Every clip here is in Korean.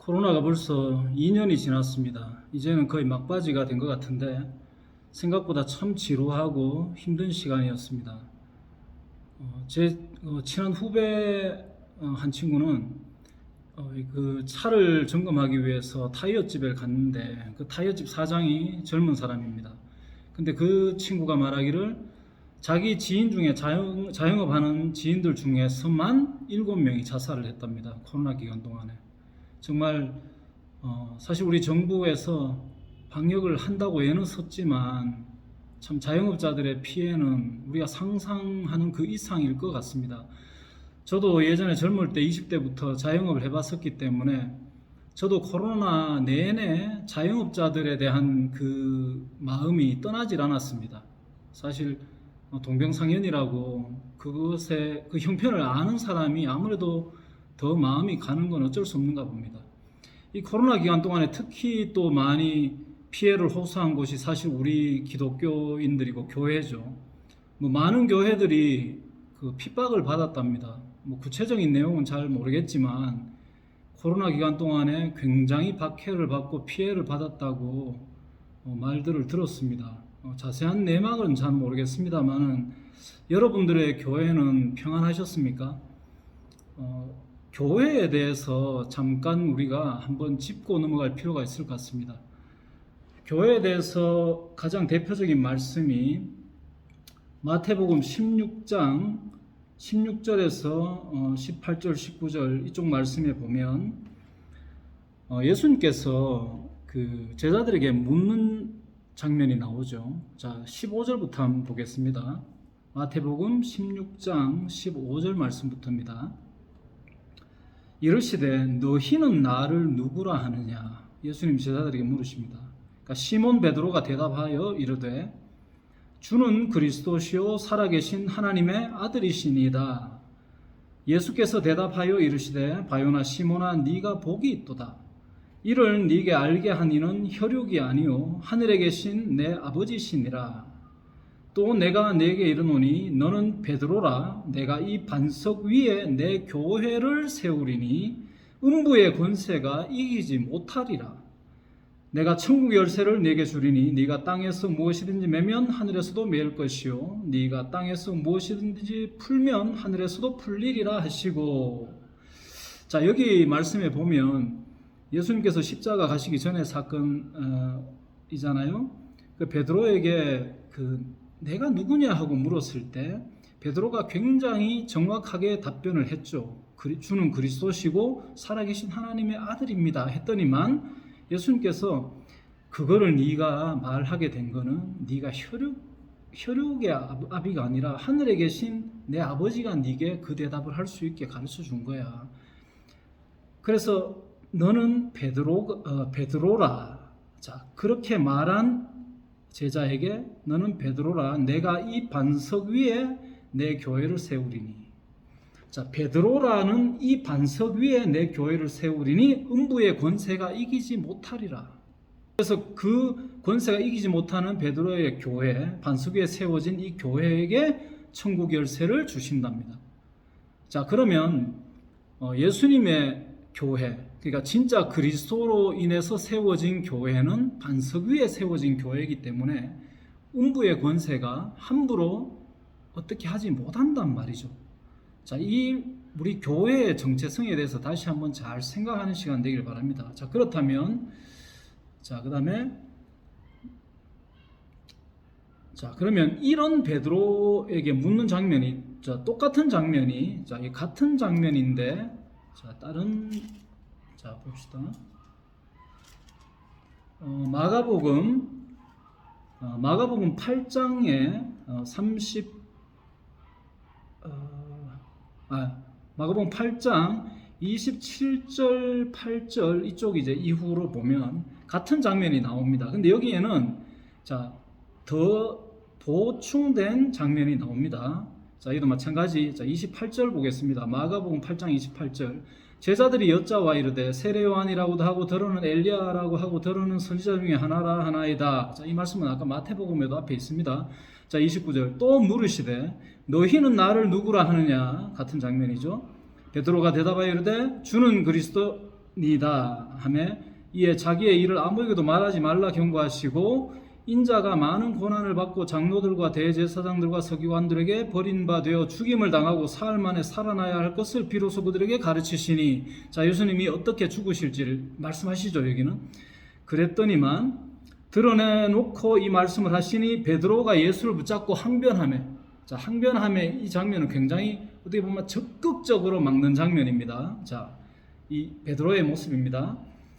코로나가 벌써 2년이 지났습니다. 이제는 거의 막바지가 된 것 같은데 생각보다 참 지루하고 힘든 시간이었습니다. 어, 제 어, 친한 후배 어, 한 친구는 어, 그 차를 점검하기 위해서 타이어 집에 갔는데 그 타이어 집 사장이 젊은 사람입니다. 근데 그 친구가 말하기를 자기 지인 중에 자영, 자영업하는 지인들 중에서만 7명이 자살을 했답니다. 코로나 기간 동안에. 정말 어, 사실 우리 정부에서 방역을 한다고 애는 썼지만 참 자영업자들의 피해는 우리가 상상하는 그 이상일 것 같습니다. 저도 예전에 젊을 때 20대부터 자영업을 해봤었기 때문에 저도 코로나 내내 자영업자들에 대한 그 마음이 떠나질 않았습니다. 사실 어, 동병상련이라고 그것의 그 형편을 아는 사람이 아무래도 더 마음이 가는 건 어쩔 수 없는가 봅니다. 이 코로나 기간 동안에 특히 또 많이 피해를 호소한 곳이 사실 우리 기독교인들이고 교회죠. 뭐 많은 교회들이 그 핍박을 받았답니다. 뭐 구체적인 내용은 잘 모르겠지만 코로나 기간 동안에 굉장히 박해를 받고 피해를 받았다고 어, 말들을 들었습니다. 어, 자세한 내막은 잘 모르겠습니다만은 여러분들의 교회는 평안하셨습니까? 어, 교회에 대해서 잠깐 우리가 한번 짚고 넘어갈 필요가 있을 것 같습니다. 교회에 대해서 가장 대표적인 말씀이 마태복음 16장 16절에서 18절, 19절 이쪽 말씀에 보면 어, 예수님께서 그 제자들에게 묻는 장면이 나오죠. 자, 15절부터 한번 보겠습니다. 마태복음 16장 15절 말씀부터입니다. 이르시되 너희는 나를 누구라 하느냐 예수님 제자들에게 물으십니다. 그러니까 시몬 베드로가 대답하여 이르되 주는 그리스도시요 살아계신 하나님의 아들이시니이다. 예수께서 대답하여 이르시되 바요나 시몬아 네가 복이 있도다. 이를 네게 알게 하니는 혈육이 아니요 하늘에 계신 내 아버지시니라. 또 내가 네게 이르노니 너는 베드로라 내가 이 반석 위에 내 교회를 세우리니 음부의 권세가 이기지 못하리라. 내가 천국 열쇠를 네게 주리니 네가 땅에서 무엇이든지 매면 하늘에서도 매일 것이요 네가 땅에서 무엇이든지 풀면 하늘에서도 풀리리라 하시고 자 여기 말씀에 보면 예수님께서 십자가 가시기 전에 사건이잖아요. 그 베드로에게 그 내가 누구냐 하고 물었을 때 베드로가 굉장히 정확하게 답변을 했죠. 주는 그리스도시고 살아계신 하나님의 아들입니다. 했더니만 예수님께서 그거를 네가 말하게 된 거는 네가 혈육 혈육의 아비가 아니라 하늘에 계신 내 아버지가 네게 그 대답을 할 수 있게 가르쳐 준 거야. 그래서 너는 베드로 어, 베드로라. 자 그렇게 말한 제자에게 너는 베드로라. 내가 이 반석 위에 내 교회를 세우리니. 자, 베드로라는 이 반석 위에 내 교회를 세우리니 음부의 권세가 이기지 못하리라. 그래서 그 권세가 이기지 못하는 베드로의 교회, 반석 위에 세워진 이 교회에게 천국 열쇠를 주신답니다. 자, 그러면 어, 예수님의 교회, 그러니까 진짜 그리스도로 인해서 세워진 교회는 반석 위에 세워진 교회이기 때문에 음부의 권세가 함부로 어떻게 하지 못한단 말이죠. 자, 이 우리 교회의 정체성에 대해서 다시 한번 잘 생각하는 시간 되길 바랍니다. 자, 그렇다면 자, 그다음에 자, 그러면 이런 베드로에게 묻는 장면이 자, 똑같은 장면이 자, 이 같은 장면인데 자, 다른 자, 봅시다. 어, 마가복음 어, 마가복음 8장에 어, 30 어, 아, 마가복음 8장 27절 8절 이쪽 이제 이후로 보면 같은 장면이 나옵니다. 근데 여기에는 자, 더 보충된 장면이 나옵니다. 자, 이도 마찬가지. 자, 28절 보겠습니다. 마가복음 8장 28절. 제자들이 여자와 이르되 세례 요한이라고도 하고 더러는 엘리야라고 하고 더러는 선지자 중에 하나라 하나이다. 자, 이 말씀은 아까 마태복음에도 앞에 있습니다. 자, 29절. 또 물으시되 너희는 나를 누구라 하느냐? 같은 장면이죠. 베드로가 대답하여 이르되 주는 그리스도 되었니다 하매 이에 자기의 일을 아무에게도 말하지 말라 경고하시고 인자가 많은 고난을 받고 장로들과 대제사장들과 서기관들에게 버림받아 죽임을 당하고 사흘 만에 살아나야 할 것을 비로소 그들에게 가르치시니 자 예수님이 어떻게 죽으실지를 말씀하시죠 여기는. 그랬더니만 드러내놓고 이 말씀을 하시니 베드로가 예수를 붙잡고 항변하며 자 항변하며 이 장면은 굉장히 어떻게 보면 적극적으로 막는 장면입니다. 자이 베드로의 모습입니다.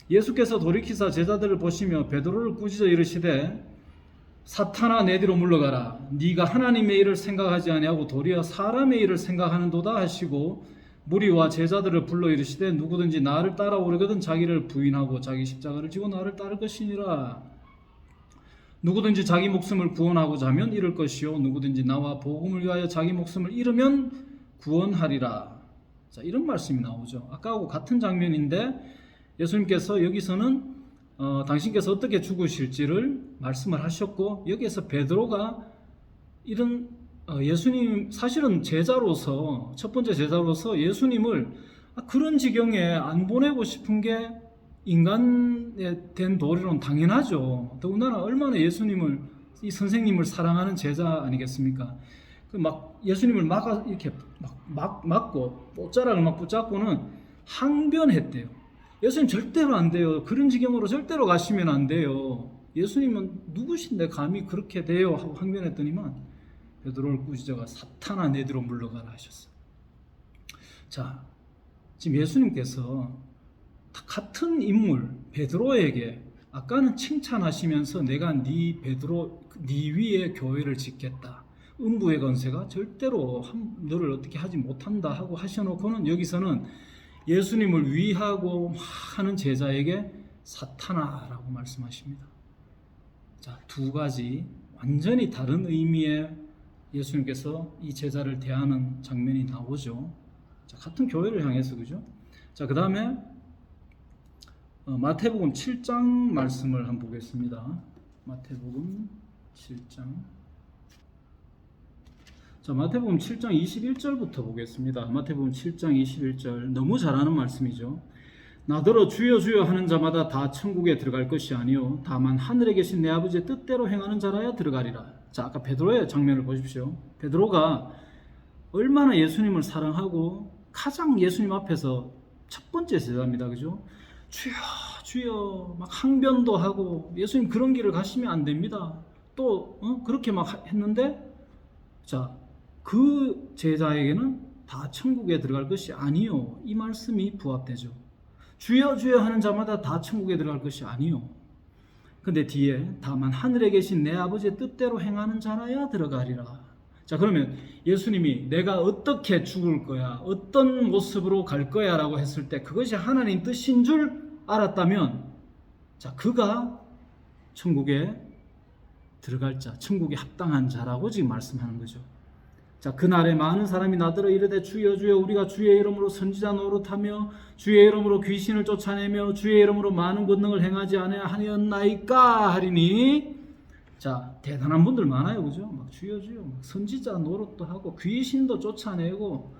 예수께서 돌이키사 제자들을 보시며 베드로를 꾸짖어 이르시되 사탄아 내 뒤로 물러가라. 네가 하나님의 일을 생각하지 아니하고 도리어 사람의 일을 생각하는도다 하시고 무리와 제자들을 불러 이르시되 누구든지 나를 따라오려거든 자기를 부인하고 자기 십자가를 지고 나를 따를 것이니라. 누구든지 자기 목숨을 구원하고자 하면 잃을 것이요. 누구든지 나와 복음을 위하여 자기 목숨을 잃으면 구원하리라. 자 이런 말씀이 나오죠. 아까하고 같은 장면인데 예수님께서 여기서는 어, 당신께서 어떻게 죽으실지를 말씀을 하셨고 여기에서 베드로가 이런 어, 예수님 사실은 제자로서 첫 번째 제자로서 예수님을 아, 그런 지경에 안 보내고 싶은 게 인간에 된 도리로는 당연하죠. 더군다나 얼마나 예수님을 이 선생님을 사랑하는 제자 아니겠습니까? 그 막 예수님을 막 이렇게 막, 막 막고 옷자락을 막 붙잡고는 항변했대요. 예수님 절대로 안 돼요. 그런 지경으로 절대로 가시면 안 돼요. 예수님은 누구신데 감히 그렇게 돼요 하고 항변했더니만 베드로를 꾸짖어가 사탄아 내 뒤로 물러가라 하셨어. 자, 지금 예수님께서 같은 인물 베드로에게 아까는 칭찬하시면서 내가 네 베드로 네 위에 교회를 짓겠다. 음부의 건세가 절대로 한- 너를 어떻게 하지 못한다 하고 하셔놓고는 여기서는 예수님을 위하고 막 하는 제자에게 사탄아라고 말씀하십니다. 자, 두 가지 완전히 다른 의미의 예수님께서 이 제자를 대하는 장면이 나오죠. 자, 같은 교회를 향해서 그죠? 자, 그 다음에 어, 마태복음 7장 말씀을 한번 보겠습니다. 마태복음 7장. 자, 마태복음 7장 21절부터 보겠습니다. 마태복음 7장 21절. 너무 잘하는 말씀이죠. 나더러 주여 주여 하는 자마다 다 천국에 들어갈 것이 아니요 다만 하늘에 계신 내 아버지의 뜻대로 행하는 자라야 들어가리라. 자, 아까 베드로의 장면을 보십시오. 베드로가 얼마나 예수님을 사랑하고 가장 예수님 앞에서 첫 번째 제자입니다. 그죠? 주여 주여 막 항변도 하고 예수님 그런 길을 가시면 안 됩니다. 또 어? 그렇게 막 했는데 자, 그 제자에게는 다 천국에 들어갈 것이 아니요. 이 말씀이 부합되죠. 주여 주여 하는 자마다 다 천국에 들어갈 것이 아니요. 근데 뒤에 다만 하늘에 계신 내 아버지의 뜻대로 행하는 자라야 들어가리라. 자, 그러면 예수님이 내가 어떻게 죽을 거야, 어떤 모습으로 갈 거야 라고 했을 때 그것이 하나님 뜻인 줄 알았다면, 자, 그가 천국에 들어갈 자, 천국에 합당한 자라고 지금 말씀하는 거죠. 자, 그날에 많은 사람이 나더러 이르되 주여 주여 우리가 주의 이름으로 선지자 노릇하며 주의 이름으로 귀신을 쫓아내며 주의 이름으로 많은 권능을 행하지 아니하였나이까 하리니 자, 대단한 분들 많아요. 그죠? 막 주여 주여 막 선지자 노릇도 하고 귀신도 쫓아내고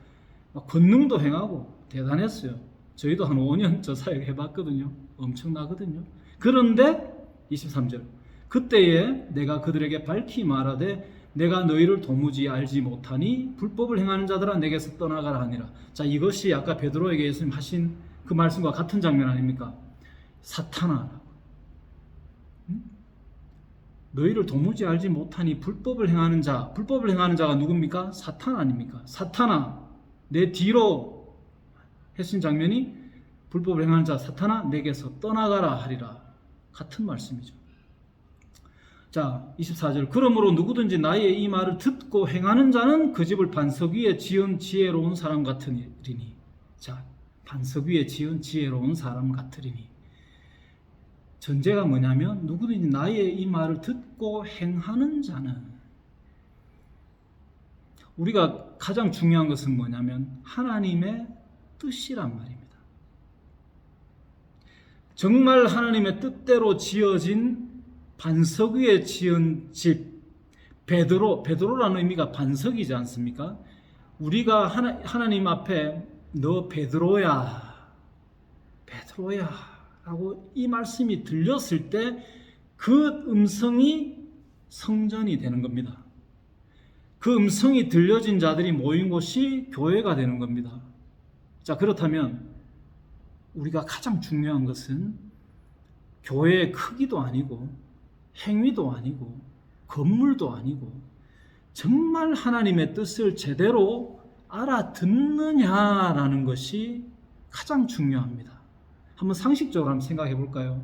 막 권능도 행하고 대단했어요. 저희도 한 5년 저 사역 해봤거든요. 엄청나거든요. 그런데 23절 그때에 내가 그들에게 밝히 말하되 내가 너희를 도무지 알지 못하니 불법을 행하는 자들아 내게서 떠나가라 하니라. 자 이것이 아까 베드로에게 예수님 하신 그 말씀과 같은 장면 아닙니까? 사탄아. 응? 너희를 도무지 알지 못하니 불법을 행하는 자, 불법을 행하는 자가 누굽니까? 사탄 아닙니까? 사탄아, 내 뒤로 했신 장면이 불법을 행하는 자 사탄아 내게서 떠나가라 하리라. 같은 말씀이죠. 자, 24절. 그러므로 누구든지 나의 이 말을 듣고 행하는 자는 그 집을 반석 위에 지은 지혜로운 사람 같으리니. 자, 반석 위에 지은 지혜로운 사람 같으리니. 전제가 뭐냐면 누구든지 나의 이 말을 듣고 행하는 자는 우리가 가장 중요한 것은 뭐냐면 하나님의 뜻이란 말입니다. 정말 하나님의 뜻대로 지어진 반석 위에 지은 집 베드로 베드로라는 의미가 반석이지 않습니까? 우리가 하나, 하나님 앞에 너 베드로야 베드로야 라고 이 말씀이 들렸을 때 그 음성이 성전이 되는 겁니다. 그 음성이 들려진 자들이 모인 곳이 교회가 되는 겁니다. 자, 그렇다면 우리가 가장 중요한 것은 교회의 크기도 아니고 행위도 아니고 건물도 아니고 정말 하나님의 뜻을 제대로 알아듣느냐라는 것이 가장 중요합니다. 한번 상식적으로 한번 생각해 볼까요?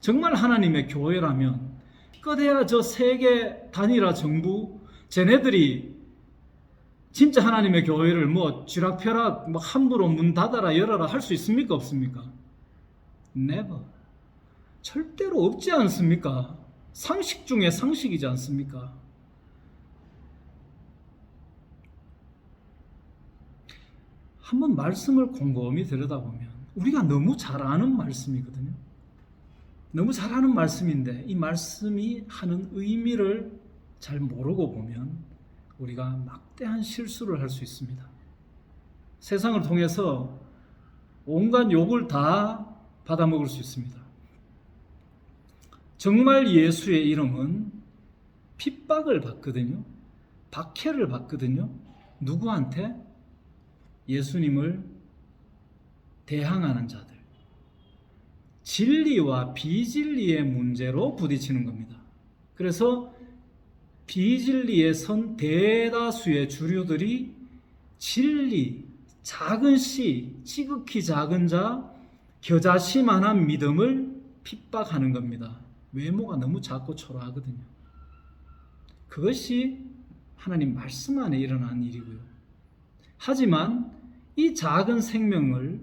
정말 하나님의 교회라면 끝에야 저 세계 단일화 정부 쟤네들이 진짜 하나님의 교회를 뭐 쥐락펴락 뭐 함부로 문 닫아라 열어라 할 수 있습니까 없습니까? Never. 절대로 없지 않습니까? 상식 중에 상식이지 않습니까? 한번 말씀을 곰곰이 들여다보면 우리가 너무 잘 아는 말씀이거든요. 너무 잘 아는 말씀인데 이 말씀이 하는 의미를 잘 모르고 보면 우리가 막대한 실수를 할 수 있습니다. 세상을 통해서 온갖 욕을 다 받아먹을 수 있습니다. 정말 예수의 이름은 핍박을 받거든요. 박해를 받거든요. 누구한테? 예수님을 대항하는 자들. 진리와 비진리의 문제로 부딪히는 겁니다. 그래서 비진리에 선 대다수의 주류들이 진리, 작은 씨, 지극히 작은 자, 겨자씨만한 믿음을 핍박하는 겁니다. 외모가 너무 작고 초라하거든요. 그것이 하나님 말씀 안에 일어난 일이고요. 하지만 이 작은 생명을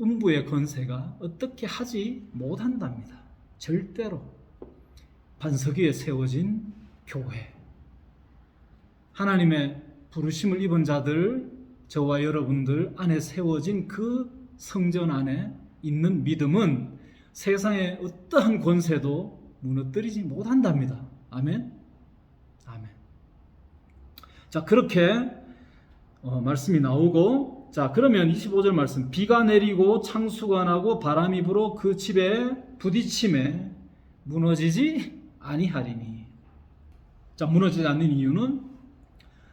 음부의 권세가 어떻게 하지 못한답니다. 절대로. 반석 위에 세워진 교회. 하나님의 부르심을 입은 자들, 저와 여러분들 안에 세워진 그 성전 안에 있는 믿음은 세상의 어떠한 권세도 무너뜨리지 못한답니다. 아멘. 아멘. 자, 그렇게 어, 말씀이 나오고 자, 그러면 25절 말씀 비가 내리고 창수가 나고 바람이 불어 그 집에 부딪힘에 무너지지 아니하리니. 자, 무너지지 않는 이유는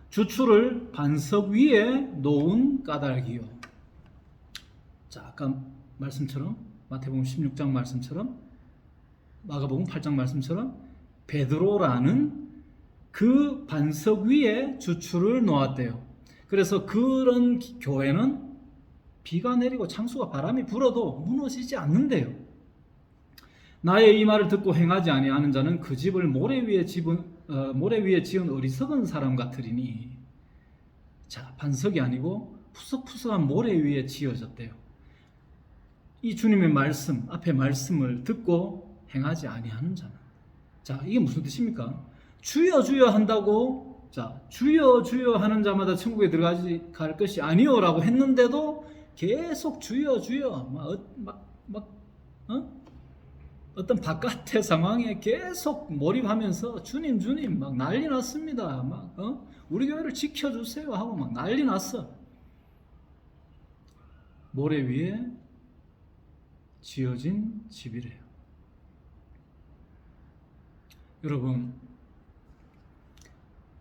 주추를 반석 위에 놓은 까닭이요. 자, 아까 말씀처럼 마태복음 16장 말씀처럼 마가복음 8장 말씀처럼 베드로라는 그 반석 위에 주추를 놓았대요. 그래서 그런 교회는 비가 내리고 창수가 바람이 불어도 무너지지 않는데요. 나의 이 말을 듣고 행하지 아니하는 자는 그 집을 모래 위에 집은 어, 모래 위에 지은 어리석은 사람 같으리니 자 반석이 아니고 푸석푸석한 모래 위에 지어졌대요. 이 주님의 말씀 앞에 말씀을 듣고 행하지 아니하는 자는 자 이게 무슨 뜻입니까? 주여 주여 한다고 자 주여 주여 하는 자마다 천국에 들어가지 갈 것이 아니오라고 했는데도 계속 주여 주여 막막 어? 어떤 바깥의 상황에 계속 몰입하면서 주님 주님 막 난리 났습니다. 막 어? 우리 교회를 지켜주세요 하고 막 난리 났어. 모래 위에 지어진 집이래요. 여러분,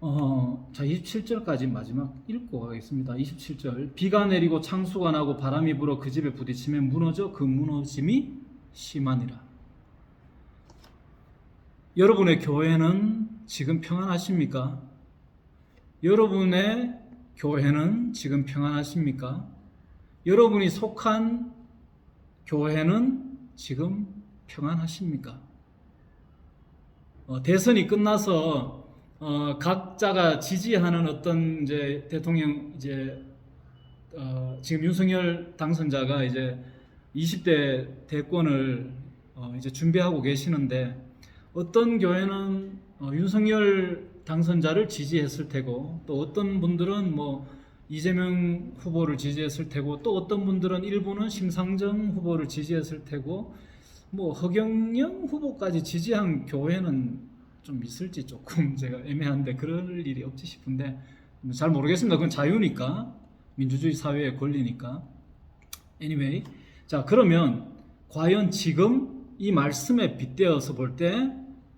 어, 자 27절까지 마지막 읽고 가겠습니다. 27절 비가 내리고 창수가 나고 바람이 불어 그 집에 부딪히면 무너져 그 무너짐이 심하니라. 여러분의 교회는 지금 평안하십니까? 여러분의 교회는 지금 평안하십니까? 여러분이 속한 교회는 지금 평안하십니까? 어, 대선이 끝나서 어, 각자가 지지하는 어떤 이제 대통령 이제 어, 지금 윤석열 당선자가 이제 20대 대권을 어, 이제 준비하고 계시는데 어떤 교회는 어, 윤석열 당선자를 지지했을 테고 또 어떤 분들은 뭐 이재명 후보를 지지했을 테고 또 어떤 분들은 일부는 심상정 후보를 지지했을 테고 뭐 허경영 후보까지 지지한 교회는 좀 있을지 조금 제가 애매한데 그럴 일이 없지 싶은데 잘 모르겠습니다. 그건 자유니까 민주주의 사회의 권리니까. Anyway, 자 그러면 과연 지금 이 말씀에 빗대어서 볼 때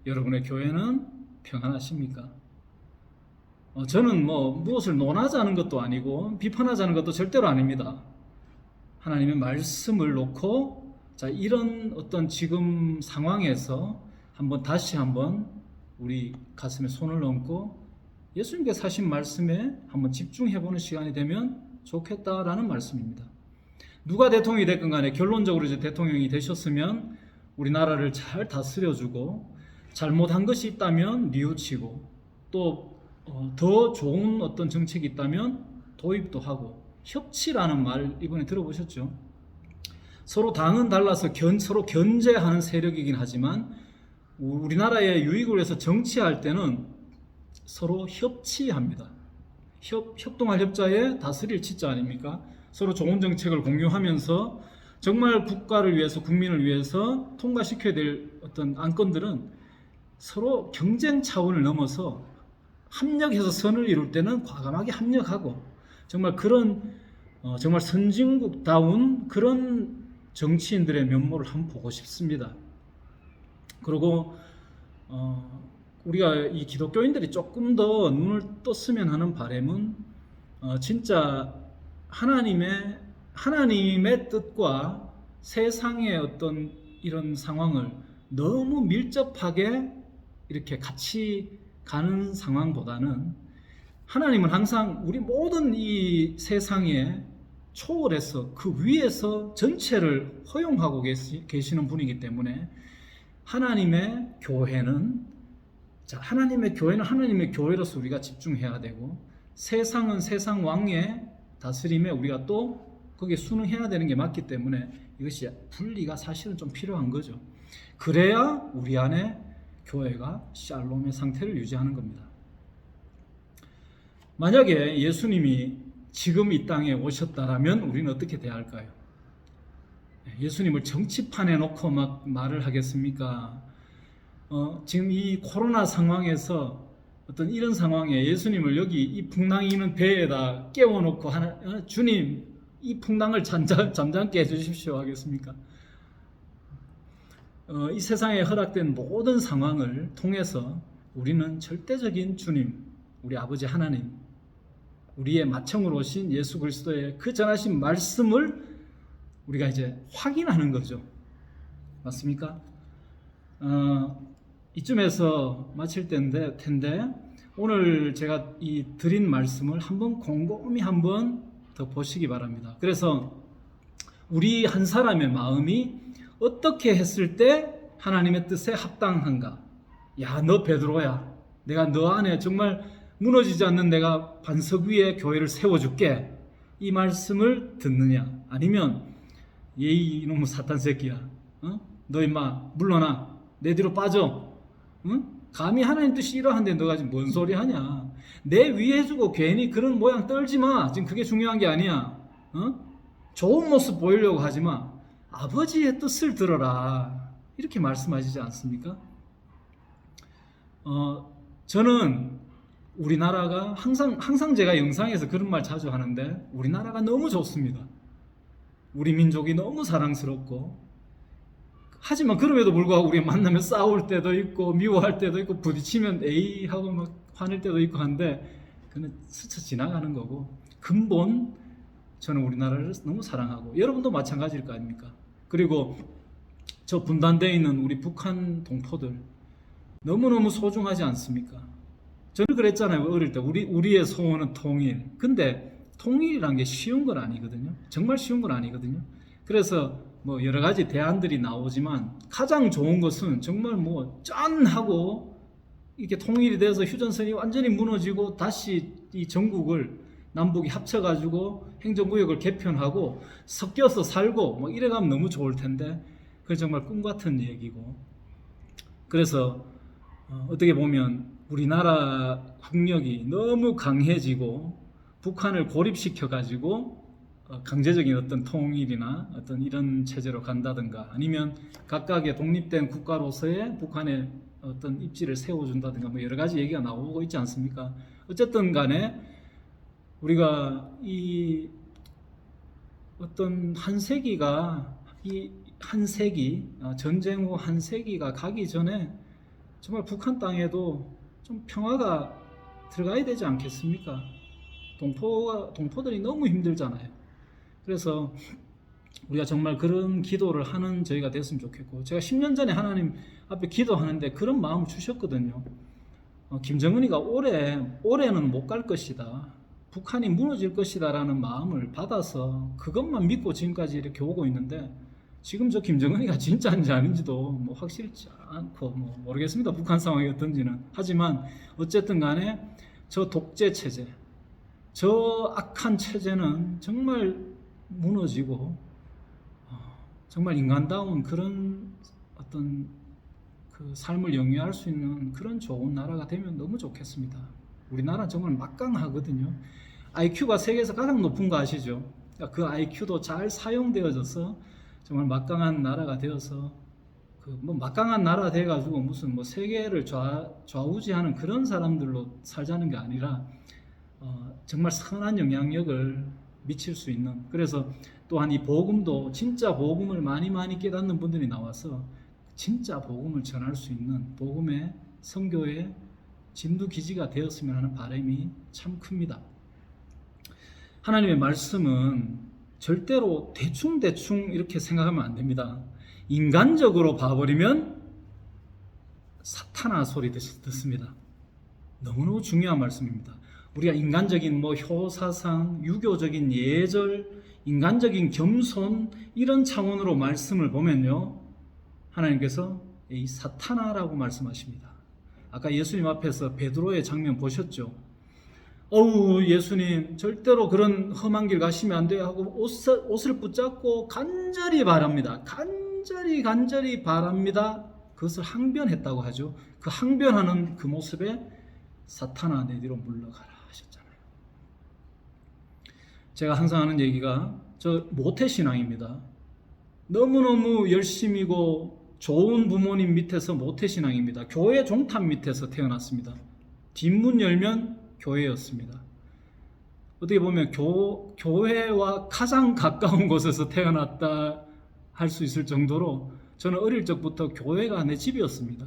여러분의 교회는 평안하십니까? 어, 저는 뭐 무엇을 논하자는 것도 아니고 비판하자는 것도 절대로 아닙니다. 하나님의 말씀을 놓고 자 이런 어떤 지금 상황에서 한번 다시 한번 우리 가슴에 손을 얹고 예수님께서 하신 말씀에 한번 집중해 보는 시간이 되면 좋겠다라는 말씀입니다. 누가 대통령이 됐건 간에 결론적으로 이제 대통령이 되셨으면 우리나라를 잘 다스려 주고 잘못한 것이 있다면 뉘우치고 또 어, 더 좋은 어떤 정책이 있다면 도입도 하고 협치라는 말 이번에 들어보셨죠? 서로 당은 달라서 견, 서로 견제하는 세력이긴 하지만 우리나라의 유익을 위해서 정치할 때는 서로 협치합니다. 협, 협동할 협자에 다스릴 치자 아닙니까? 서로 좋은 정책을 공유하면서 정말 국가를 위해서 국민을 위해서 통과시켜야 될 어떤 안건들은 서로 경쟁 차원을 넘어서 합력해서 선을 이룰 때는 과감하게 합력하고 정말 그런 어, 정말 선진국다운 그런 정치인들의 면모를 한번 보고 싶습니다. 그리고 어, 우리가 이 기독교인들이 조금 더 눈을 떴으면 하는 바람은 어, 진짜 하나님의 하나님의 뜻과 세상의 어떤 이런 상황을 너무 밀접하게 이렇게 같이 가는 상황보다는 하나님은 항상 우리 모든 이 세상에 초월해서 그 위에서 전체를 허용하고 계시, 계시는 분이기 때문에 하나님의 교회는 자, 하나님의 교회는 하나님의 교회로서 우리가 집중해야 되고 세상은 세상 왕의 다스림에 우리가 또 거기에 순응해야 되는 게 맞기 때문에 이것이 분리가 사실은 좀 필요한 거죠. 그래야 우리 안에 교회가 샬롬의 상태를 유지하는 겁니다. 만약에 예수님이 지금 이 땅에 오셨다라면 우리는 어떻게 대할까요? 예수님을 정치판에 놓고 막 말을 하겠습니까? 어, 지금 이 코로나 상황에서 어떤 이런 상황에 예수님을 여기 이 풍랑이 있는 배에다 깨워놓고 하나, 어, 주님 이 풍랑을 잠잠, 잠잠게 해주십시오 하겠습니까? 어, 이 세상에 허락된 모든 상황을 통해서 우리는 절대적인 주님, 우리 아버지 하나님, 우리의 마청으로 오신 예수 그리스도의 그 전하신 말씀을 우리가 이제 확인하는 거죠. 맞습니까? 어, 이쯤에서 마칠 텐데, 텐데 오늘 제가 이 드린 말씀을 한번 곰곰이 한번 더 보시기 바랍니다. 그래서 우리 한 사람의 마음이 어떻게 했을 때 하나님의 뜻에 합당한가? 야, 너 베드로야. 내가 너 안에 정말 무너지지 않는 내가 반석 위에 교회를 세워줄게. 이 말씀을 듣느냐? 아니면 얘 이놈의 사탄 새끼야. 어? 너 임마 물러나. 내 뒤로 빠져. 응? 감히 하나님 뜻이 이러한데 너가 지금 뭔 소리 하냐? 내 위에 주고 괜히 그런 모양 떨지 마. 지금 그게 중요한 게 아니야. 어? 좋은 모습 보이려고 하지 마. 아버지의 뜻을 들어라. 이렇게 말씀하시지 않습니까? 어, 저는 우리나라가 항상, 항상 제가 영상에서 그런 말 자주 하는데, 우리나라가 너무 좋습니다. 우리 민족이 너무 사랑스럽고, 하지만 그럼에도 불구하고 우리 만나면 싸울 때도 있고, 미워할 때도 있고, 부딪히면 에이 하고 막 화낼 때도 있고 한데, 그는 스쳐 지나가는 거고, 근본 저는 우리나라를 너무 사랑하고, 여러분도 마찬가지일 거 아닙니까? 그리고 저 분단되어 있는 우리 북한 동포들 너무너무 소중하지 않습니까? 저는 그랬잖아요. 어릴 때 우리 우리의 소원은 통일. 근데 통일이란 게 쉬운 건 아니거든요. 정말 쉬운 건 아니거든요. 그래서 뭐 여러 가지 대안들이 나오지만 가장 좋은 것은 정말 뭐 짠 하고 이렇게 통일이 돼서 휴전선이 완전히 무너지고 다시 이 전국을 남북이 합쳐가지고 행정구역을 개편하고 섞여서 살고 뭐 이래가면 너무 좋을 텐데 그건 정말 꿈 같은 얘기고 그래서 어, 어떻게 보면 우리나라 국력이 너무 강해지고 북한을 고립시켜 가지고 어, 강제적인 어떤 통일이나 어떤 이런 체제로 간다든가 아니면 각각의 독립된 국가로서의 북한의 어떤 입지를 세워준다든가 뭐 여러 가지 얘기가 나오고 있지 않습니까? 어쨌든 간에 우리가 이 어떤 한 세기가 이 한 세기 어, 전쟁 후 한 세기가 가기 전에 정말 북한 땅에도 좀 평화가 들어가야 되지 않겠습니까? 동포가 동포들이 너무 힘들잖아요. 그래서 우리가 정말 그런 기도를 하는 저희가 됐으면 좋겠고 제가 10년 전에 하나님 앞에 기도하는데 그런 마음을 주셨거든요. 어, 김정은이가 올해 올해는 못 갈 것이다. 북한이 무너질 것이다라는 마음을 받아서 그것만 믿고 지금까지 이렇게 오고 있는데 지금 저 김정은이가 진짜인지 아닌지도 뭐 확실치 않고 뭐 모르겠습니다. 북한 상황이 어떤지는 하지만 어쨌든 간에 저 독재 체제, 저 악한 체제는 정말 무너지고 어, 정말 인간다운 그런 어떤 그 삶을 영위할 수 있는 그런 좋은 나라가 되면 너무 좋겠습니다. 우리나라 정말 막강하거든요. IQ가 세계에서 가장 높은 거 아시죠? 그러니까 그 IQ도 잘 사용되어져서 정말 막강한 나라가 되어서 그 뭐 막강한 나라 돼 가지고 무슨 뭐 세계를 좌, 좌우지하는 그런 사람들로 살자는 게 아니라 어, 정말 선한 영향력을 미칠 수 있는 그래서 또한 이 복음도 진짜 복음을 많이 많이 깨닫는 분들이 나와서 진짜 복음을 전할 수 있는 복음의 선교의 진두 기지가 되었으면 하는 바람이 참 큽니다. 하나님의 말씀은 절대로 대충대충 이렇게 생각하면 안 됩니다. 인간적으로 봐버리면 사탄아 소리 듣- 듣습니다. 너무너무 중요한 말씀입니다. 우리가 인간적인 뭐 효사상, 유교적인 예절, 인간적인 겸손 이런 차원으로 말씀을 보면요. 하나님께서 이 사탄아라고 말씀하십니다. 아까 예수님 앞에서 베드로의 장면 보셨죠? 어우 예수님 절대로 그런 험한 길 가시면 안 돼요 하고 옷을, 옷을 붙잡고 간절히 바랍니다. 간절히 간절히 바랍니다. 그것을 항변했다고 하죠. 그 항변하는 그 모습에 사탄아 내 뒤로 물러가라 하셨잖아요. 제가 항상 하는 얘기가 저 모태 신앙입니다. 너무너무 열심이고 좋은 부모님 밑에서 모태신앙입니다. 교회 종탑 밑에서 태어났습니다. 뒷문 열면 교회였습니다. 어떻게 보면 교, 교회와 가장 가까운 곳에서 태어났다 할 수 있을 정도로 저는 어릴 적부터 교회가 내 집이었습니다.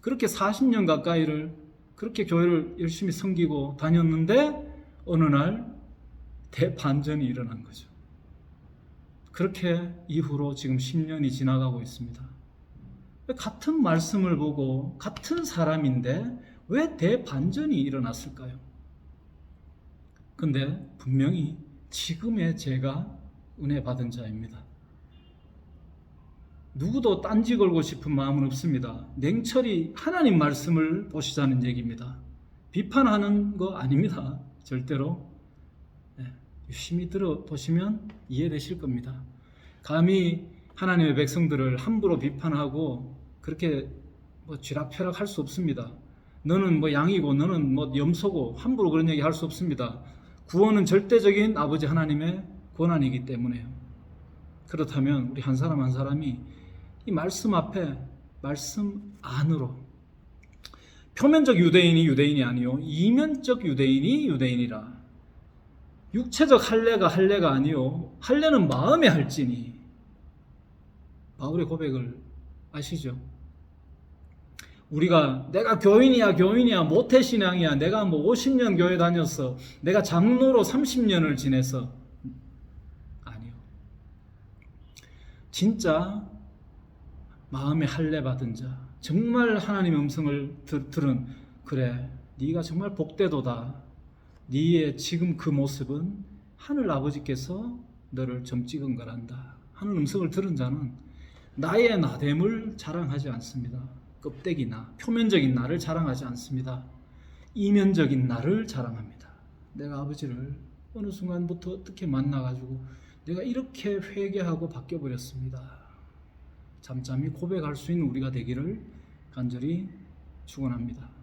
그렇게 40년 가까이를 그렇게 교회를 열심히 섬기고 다녔는데 어느 날 대반전이 일어난 거죠. 그렇게 이후로 지금 10년이 지나가고 있습니다. 왜 같은 말씀을 보고 같은 사람인데 왜 대반전이 일어났을까요? 근데 분명히 지금의 제가 은혜 받은 자입니다. 누구도 딴지 걸고 싶은 마음은 없습니다. 냉철히 하나님 말씀을 보시자는 얘기입니다. 비판하는 거 아닙니다. 절대로. 네, 유심히 들어보시면 이해되실 겁니다. 감히 하나님의 백성들을 함부로 비판하고 그렇게 뭐 쥐락펴락 할 수 없습니다. 너는 뭐 양이고 너는 뭐 염소고 함부로 그런 얘기 할 수 없습니다. 구원은 절대적인 아버지 하나님의 권한이기 때문에요. 그렇다면 우리 한 사람 한 사람이 이 말씀 앞에 말씀 안으로 표면적 유대인이 유대인이 아니요 이면적 유대인이 유대인이라 육체적 할례가 할례가 아니요 할례는 마음의 할지니 바울의 고백을 아시죠? 우리가 내가 교인이야 교인이야 모태신앙이야. 내가 뭐 50년 교회 다녔어. 내가 장로로 30년을 지냈어. 아니요. 진짜 마음에 할례 받은 자. 정말 하나님의 음성을 들, 들은. 그래 네가 정말 복되도다. 네의 지금 그 모습은 하늘 아버지께서 너를 점 찍은 거란다. 하는 음성을 들은 자는 나의 나됨을 자랑하지 않습니다. 껍데기나 표면적인 나를 자랑하지 않습니다. 이면적인 나를 자랑합니다. 내가 아버지를 어느 순간부터 어떻게 만나가지고 내가 이렇게 회개하고 바뀌어 버렸습니다. 잠잠히 고백할 수 있는 우리가 되기를 간절히 축원합니다.